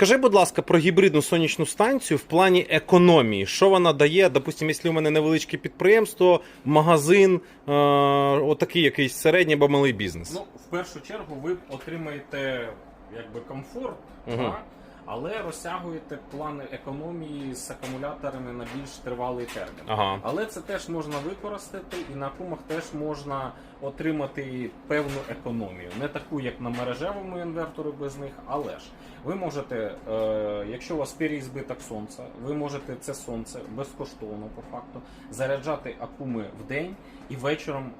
Скажи, будь ласка, про гібридну сонячну станцію в плані економії. Що вона дає? Допустимо, якщо у мене невеличке підприємство, магазин, е, отакий якийсь середній або малий бізнес. Ну, в першу чергу ви отримаєте якби комфорт, Угу. да? Але розтягуєте плани економії з акумуляторами на більш тривалий термін. Ага. Але це теж можна використати, і на кумах теж можна отримати певну економію. Не таку, як на мережевому інверторі без них, але ж ви можете, е, якщо у вас переізбиток сонця, ви можете це сонце безкоштовно по факту заряджати акуми в день і вечором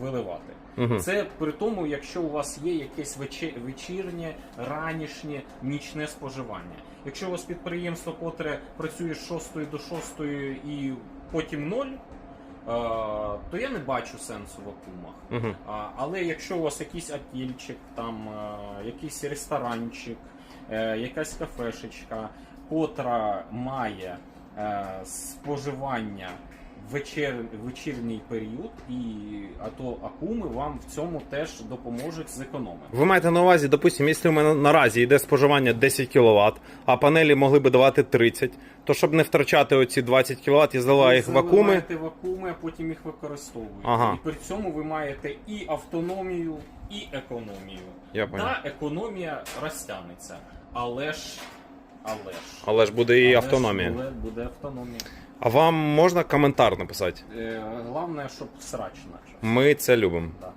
виливати. Угу. Це при тому, якщо у вас є якесь вечірнє, ранішнє, нічне споживання. Якщо у вас підприємство, котре працює з 6 до 6 і потім 0, е, то я не бачу сенсу в акумах. Угу. Але якщо у вас якийсь отельчик, там е, якийсь ресторанчик, е, якась кафешечка, котра має споживання в вечір, вечірній період, і а то акуми вам в цьому теж допоможуть зекономити. Ви маєте на увазі, допустимо, якщо у мене наразі йде споживання 10 кВт, а панелі могли би давати 30, то щоб не втрачати оці 20 кВт, я заливаю їх в акуми. заливаєте вакууми, а потім їх використовуєте. Ага. І при цьому ви маєте і автономію, і економію. Я понял. Та економія розтягнеться, але ж. Але ж. Але ж буде і але ж автономія. Буде, буде автономія. А вам можна коментар написати? Е, головне, щоб срач наче. Ми це любимо. Да.